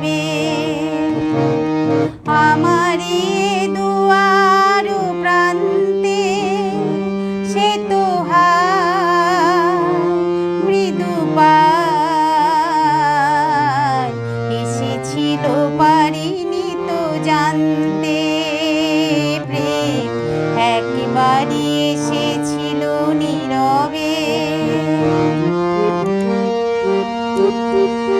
রবে আমারে দুয়ার প্রান্তে সে তো মৃদু পায়। এসেছিল পারিনি তো জানতে প্রেম, একবারই এসেছিল নীরবে। সে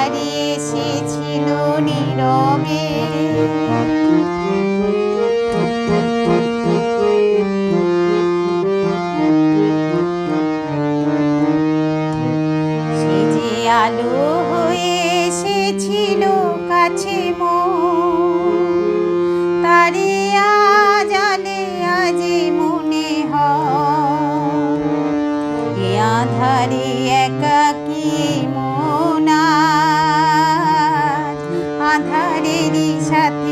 একবারই এসেছিল নীরবে। আলো হয়ে এসেছিল কাছে মন তারে আজ মনে আধারে একাকি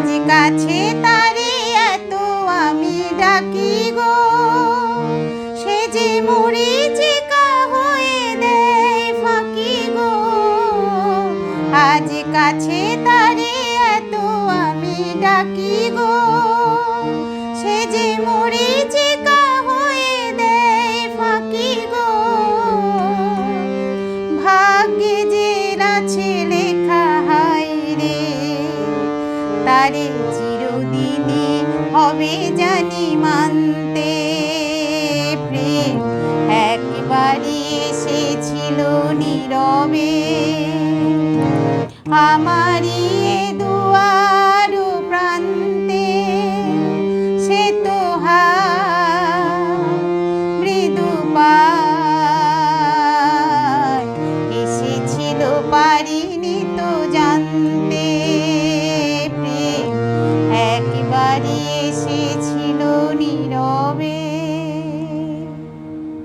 আজ কাছে তারে এত আমি ডাকি গো। সে যে মরে তারে চিরদিনে হবে জানি মানতে। প্রেম একবারই এসেছিল নীরবে। আমারই